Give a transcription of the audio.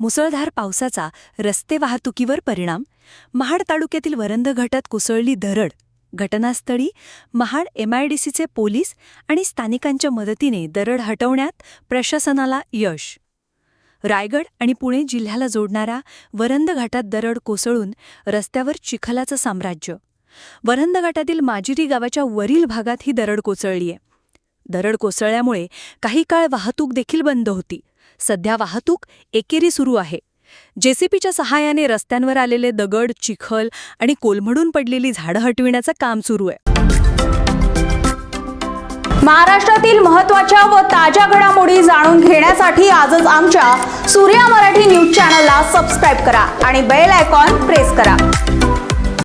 मुसळधार पावसाचा रस्ते वाहतुकीवर परिणाम. महाड तालुक्यातील वरंदघाटात कोसळली दरड घटनास्थळी महाड एमआयडीसीचे पोलीस आणि स्थानिकांच्या मदतीने दरड हटवण्यात प्रशासनाला यश. रायगड आणि पुणे जिल्ह्याला जोडणाऱ्या वरंद घाटात दरड कोसळून रस्त्यावर चिखलाचं साम्राज्य. वरंद घाटातील माजिरी गावाच्या वरील भागात ही दरड कोसळलीय. दरड कोसळल्यामुळे काही काळ वाहतूक देखील बंद होती. सध्या वाहतूक एकेरी सुरू आहे. जेसीपीच्या सहाय्याने रस्त्यांवर आलेले दगड चिखल आणि कोलमडून पडलेली झाडं हटविण्याचं काम सुरू आहे. महाराष्ट्रातील महत्त्वाच्या व ताज्या घडामोडी जाणून घेण्यासाठी आजच आमच्या सूर्या मराठी न्यूज चॅनलला सबस्क्राईब करा आणि बेल आयकॉन प्रेस करा.